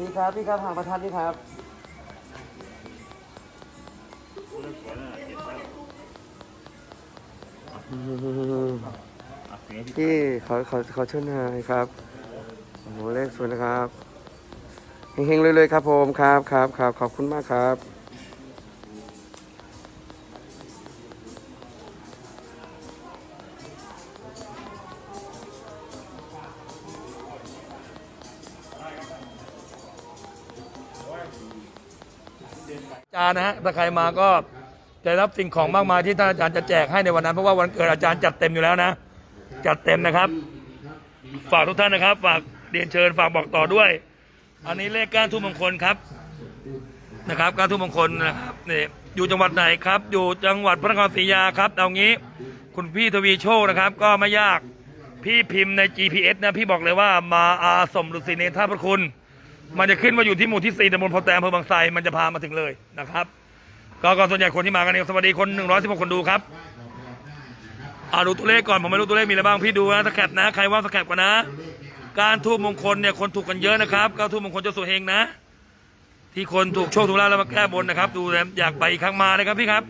พี่ครับพี่ครับหางประทัดพี่ครับพี่ขอขอขอช่วยหน่อยครับโอ้โหเลขสวยนะครับเฮงๆเลยๆครับผมครับครับครับขอบคุณมากครับารย์นะฮะถ้าใครมาก็จะรับสิ่งของมากมายที่ท่านอาจารย์จะแจกให้ในวันนั้น เพราะว่าวันเกิดอาจารย์จัดเต็มอยู่แล้วนะ จัดเต็มนะครับ ฝากทุกท่านนะครับ ฝากเรียนเชิญฝากบอกต่อด้วย อันนี้เลขก้านทุ่มมงคลครับนะครับก้านทุ่มมงคลนะครับนี่อยู่จังหวัดไหนครับ อยู่จังหวัดพระนครศรีอยุธยาครับเอางี้ คุณพี่ทวีโชคนะครับ ก็ไม่ยากพี่พิมพ์ใน GPS นะพี่บอกเลยว่ามาอาสมฤษีเนรท่าพระคุณ มันจะขึ้นมาอยู่ที่หมู่ที่สี่ตำบลพอแตมอำเภอบางไทรมันจะพามาถึงเลยนะครับ ก็ก็ส่วนใหญ่คนที่มากันเนี่ยสวัสดีคน116คนดูครับเอาดูตัวเลขก่อนผมไม่รู้ตัวเลขมีอะไรบ้างพี่ดูนะสแคปนะใครว่าสแคปกันนะ การทูบมงคลเนี่ยคนถูกกันเยอะนะครับการทูบมงคลเจ้าสัวเฮงนะ ที่คนถูกโชคถูกลาภแล้วมาแก้บนนะครับ ดูแลอยากไปอีกครั้งมาเลยครับพี่ครับ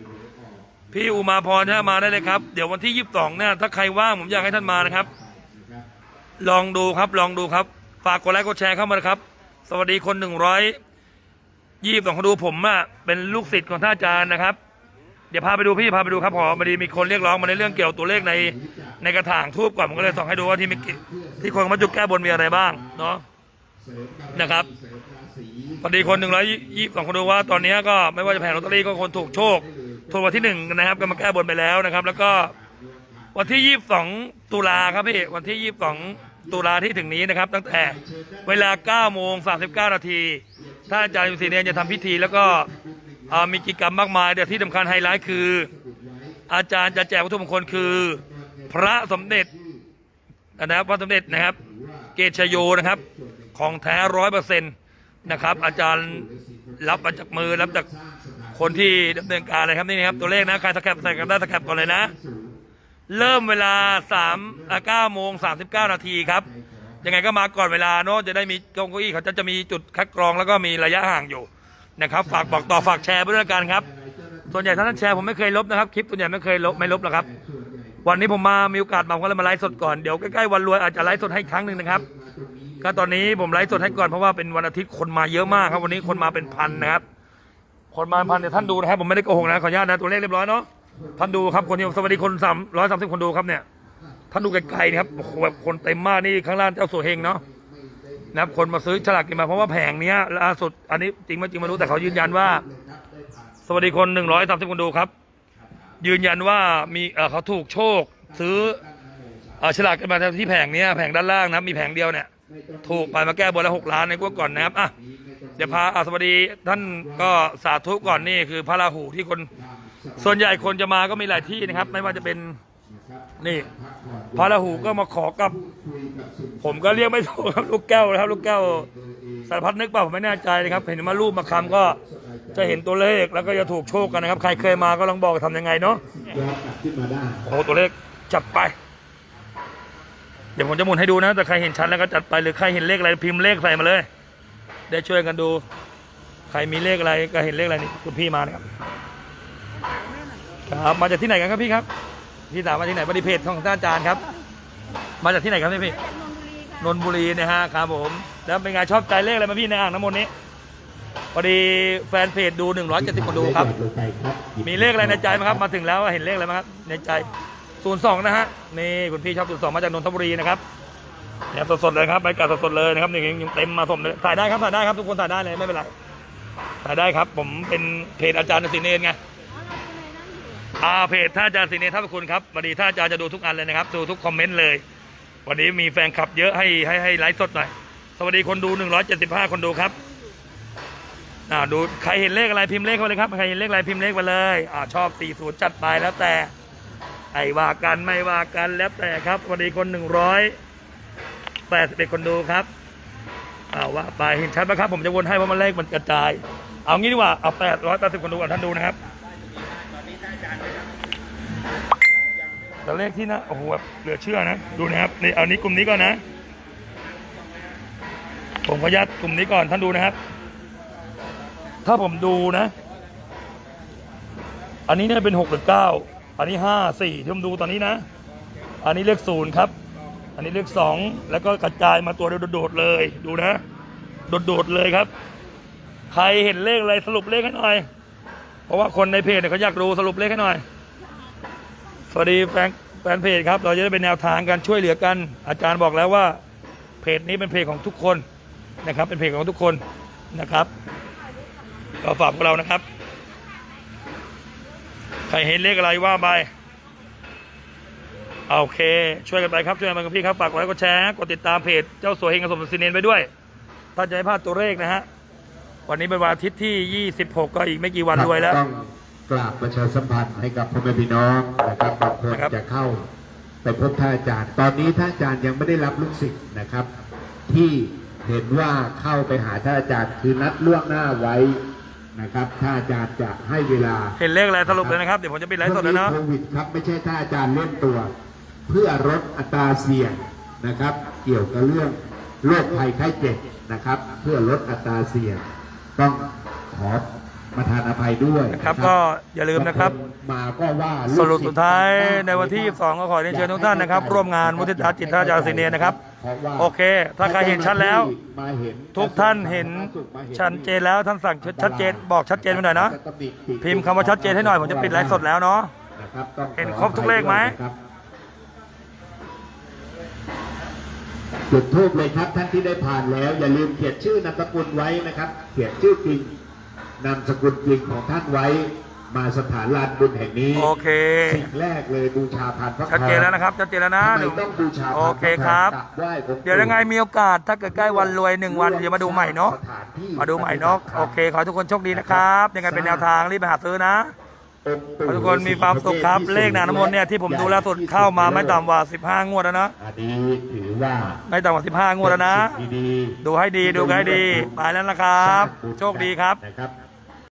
พี่อุมาพรถ้ามาได้เลยครับ เดี๋ยววันที่22เนี่ยถ้าใครว่างผมอยากให้ท่านมานะครับ ลองดูครับลองดูครับ ฝากกดไลค์กดแชร์เข้ามานะครับ สวัสดีคนหนึ่งร้อยยี่สิบสองคนดูผมอะเป็นลูกศิษย์ของท่านอาจารย์นะครับ เดี๋ยวพาไปดูพี่พาไปดูครับพอมาดีมีคนเรียกร้องมาในเรื่องเกี่ยวกับตัวเลขในในกระถางทูบก่อนผมก็เลยส่องให้ดูว่าที่มีที่คนมาจุดแก้บนมีอะไรบ้างเนาะนะครับพอดีคนหนึ่งร้อยยี่สิบสองคนดูว่าตอนนี้ก็ไม่ว่าจะแผงลอตเตอรี่ก็คนถูกโชคถูกวันที่หนึ่งนะครับก็มาแก้บนไปแล้วนะครับ แล้วก็วันที่22ตุลาครับพี่วันที่22 ตุลาที่ถึงนี้นะครับ ตั้งแต่เวลา9โมง39 นาทีท่านอาจารย์ศรีเนรจะทำพิธี แล้วก็มีกิจกรรมมากมายแต่ที่สำคัญไฮไลท์คือ อาจารย์จะแจกวัตถุมงคลคือ พระสมเด็จนะครับพระสมเด็จนะครับ เกชโยนะครับ ของแท้ร้อยเปอร์เซ็นต์นะครับ อาจารย์รับมาจากมือรับจากคนที่ดำเนินการเลยครับนี่นะครับตัวเลขนะใครสแคปใส่กันได้สแคปก่อนเลยนะ เริ่มเวลา3อะ9โมง39นาทีครับ ยังไงก็มาก่อนเวลาเนาะจะได้มีเก้าอี้เขาจะจะมีจุดคัดกรองแล้วก็มีระยะห่างอยู่นะครับ ฝากบอกต่อฝากแชร์ไปด้วยกันครับ ส่วนใหญ่ท่านแชร์ผมไม่เคยลบนะครับคลิปส่วนใหญ่ไม่เคยลบไม่ลบหรอกครับ วันนี้ผมมามีโอกาสมาผมก็เลยมาไลฟ์สดก่อนเดี๋ยวใกล้ๆวันรวยอาจจะไลฟ์สดให้ครั้งหนึ่งนะครับก็ตอนนี้ผมไลฟ์สดให้ก่อนเพราะว่าเป็นวันอาทิตย์คนมาเยอะมากครับ วันนี้คนมาเป็นพันนะครับ คนมาพันเนี่ยวท่านดูนะครับผมไม่ได้โกหกนะขออนุญาตนะตัวเลขเรียบร้อยเนาะ ท่านดูครับคนที่สวัสดีคนสามร้อยสามสิบคนดูครับเนี่ยท่านดูไกลๆนะครับโอ้โหแบบคนเต็มมากนี่ข้างล่างเจ้าสัวเฮงเนาะนะครับคนมาซื้อฉลากกินมาเพราะว่าแผงเนี้ยล่าสุดอันนี้จริงไม่จริงไม่รู้แต่เขายืนยันว่า สวัสดีคนหนึ่งร้อยสามสิบคนดูครับ ยืนยันว่ามีเออเขาถูกโชคซื้อเออฉลากกันมาที่แผงเนี้ยแผงด้านล่างนะมีแผงเดียวเนี่ยถูกไปมาแก้บนแล้วหกล้านในกว่าก่อนนะครับอะเดี๋ยวพาสวัสดีท่านก็สาธุก่อนนี่คือพระราหูที่คน ส่วนใหญ่คนจะมาก็มีหลายที่นะครับ ไม่ว่าจะเป็นนี่พระราหูก็มาขอกับ ผมก็เรียกไม่ถูกครับลูกแก้วนะครับ ลูกแก้วสารพัดนึกเปล่าผมไม่แน่ใจนะครับ เห็นมารูปมาคำก็จะเห็นตัวเลขแล้วก็จะถูกโชคกันนะครับ ใครเคยมาก็ลองบอกทำยังไงเนาะโอ้ตัวเลขจัดไป เดี๋ยวผมจะหมุนให้ดูนะ แต่ใครเห็นชัดแล้วก็จัดไปหรือใครเห็นเลขอะไรพิมพ์เลขใส่มาเลย ได้ช่วยกันดู ใครมีเลขอะไรก็เห็นเลขอะไรนี่คุณพี่มานะครับ ครับมาจากที่ไหนกันครับพี่ครับพี่ถามมาที่ไหนบริเพจของท่านอาจารย์ครับ มาจากที่ไหนครับพี่พี่นนทบุรีนะฮะครับผมแล้วเป็นไงชอบใจเลขอะไรมาพี่ในอ่างน้ำมนต์นี้พอดีแฟนเพจดู170คนดูครับ มีเลขอะไรในใจไหมครับ มาถึงแล้วเห็นเลขอะไรไหมครับในใจ02นะฮะนี่คุณพี่ชอบ02มาจากนนทบุรีนะครับเนี่ยสดๆเลยครับบกาสดๆเลยนะครับนี่ยังเต็มมาสมเลยถ่ายได้ครับถ่ายได้ครับทุกคนถ่ายได้เลยไม่เป็นไรถ่ายได้ครับ ผมเป็นเพจอาจารย์ศรีเนรไง อ่าเพจท่าอาจารย์ศรีเนรท่าพคุณครับวันนี้ท่าอาจารย์จะดูทุกอันเลยนะครับ ดูทุกคอมเมนต์เลย วันนี้มีแฟนคลับเยอะให้ให้ให้ไลฟ์สดหน่อย สวัสดีคนดู 175 คนดูครับอ่าดูใครเห็นเลขอะไรพิมพ์เลขมาเลยครับใครเห็นเลขอะไรพิมพ์เลขมาเลยอ่าชอบสี่ศูนย์จัดไปแล้วแต่ไอ้ว่ากันไม่ว่ากันแล้วแต่ครับวันนี้คนหนึ่งร้อยแปดสิบเอ็ดคนดูครับอ่าว่าไปเห็นชัดไหมครับ ผมจะวนให้เพราะมันเลขมันกระจาย เอางี้ดีกว่าเอาแปดร้อยแปดสิบคนดูก่อนท่านดูนะครับ แต่เลขที่นะโอ้โหแบบเหลือเชื่อนะ ดูนะครับนี่เอานี้กลุ่มนี้ก่อนนะ ผมขออนุญาตกลุ่มนี้ก่อนท่านดูนะครับ ถ้าผมดูนะ อันนี้เนี่ยเป็นหกหรือเก้าอันนี้ห้าสี่ที่ผมดูตอนนี้นะ อันนี้เลขศูนย์ครับ อันนี้เลขสองแล้วก็กระจายมาตัวเดียวโดดๆเลย ดูนะ โดดๆเลยครับ ใครเห็นเลขอะไรสรุปเลขให้หน่อย เพราะว่าคนในเพจเนี่ยเขาอยากรู้สรุปเลขให้หน่อย สวัสดีแฟนแฟนเพจครับ เราจะได้เป็นแนวทางการช่วยเหลือกัน อาจารย์บอกแล้วว่าเพจนี้เป็นเพจของทุกคนนะครับ เป็นเพจของทุกคนนะครับก็ฝากพวกเรานะครับ ใครเห็นเลขอะไรว่าไปโอเค ช่วยกันไปครับ ช่วยกันไปกับพี่ครับ ฝากกดไลค์กดแชร์กดติดตามเพจเจ้าสัวเฮงกระสมศิเนนไปด้วยถ้าจะไม่พลาดตัวเลขนะฮะ วันนี้เป็นวันอาทิตย์ที่ 26 ก็อีกไม่กี่วันรวยแล้ว กราบประชาสัมพันธ์ให้กับพ่อแม่พี่น้องนะครับบางคนนะครับจะเข้าไปพบท่านอาจารย์ ตอนนี้ท่านอาจารย์ยังไม่ได้รับลูกศิษย์นะครับ ที่เห็นว่าเข้าไปหาท่านอาจารย์คือนัดล่วงหน้าไว้นะครับท่านอาจารย์จะให้เวลาเห็นเลขอะไรสรุปเลยนะครับเดี๋ยวผมจะปิดไลฟ์สดแล้วเนาะช่วงโควิดครับไม่ใช่ท่านอาจารย์เล่นตัว เพื่อลดอัตราเสี่ยงนะครับ เกี่ยวกับเรื่องโรคภัยไข้เจ็บนะครับ เพื่อลดอัตราเสี่ยงต้องขอ ประทานอภัยด้วยนะครับก็อย่าลืมนะครับมาก็ว่าสรุปสุดท้ายในวันที่ 22 ก็ขอเรียนเชิญทุกท่านนะครับ ร่วมงานมุทิตาจิตท่าจารย์ศิเนนนะครับเพราะว่าโอเค ถ้าใครเห็นชัดแล้วมาเห็นทุกท่านเห็นชัดเจนแล้วท่านสั่งชัดเจนบอกชัดเจนไปหน่อยนะ พิมพ์คำว่าชัดเจนให้หน่อยผมจะปิดไลฟ์สดแล้วเนาะนะครับต้องขอเห็นครบทุกเลขไหมนะครับจุดทูบเลยครับท่านที่ได้ผ่านแล้ว อย่าลืมเขียนชื่อนามสกุลไว้นะครับ เขียนชื่อจริง นามสกุลจริงของท่านไว้มาสถานลานบุญแห่งนี้โอเคสิ่งแรกเลยบูชาพานพระชัดเจนแล้วนะครับชัดเจนแล้วนะทำไมเดี๋ยวต้องบูชาโอพานพเคระครับกราบไหว้องค์เดี๋ยวยังไงมีโอกาสถ้าเกิดใกล้วันรวยหนึ่งวันเดี๋ยวมาดูใหม่เนาะสถานที่มาดูใหม่เนาะโอเค ขอให้ทุกคนโชคดีนะครับ ยังไงเป็นแนวทางรีบไปหาซื้อนะองค์ขอให้ทุกคนมีความสุขครับเลขนางน้ำมนต์เนี่ยที่ผมดูแล้วสุดเข้ามาไม่ต่ำกว่า 15 งวดแล้วนะอันนี้ถือว่าไม่ต่ำกว่า 15 งวดแล้วนะเป็นสิ่งดีๆดูให้ดีดูให้ดีไปแล้วนะครับ โชคดีครับนะครับ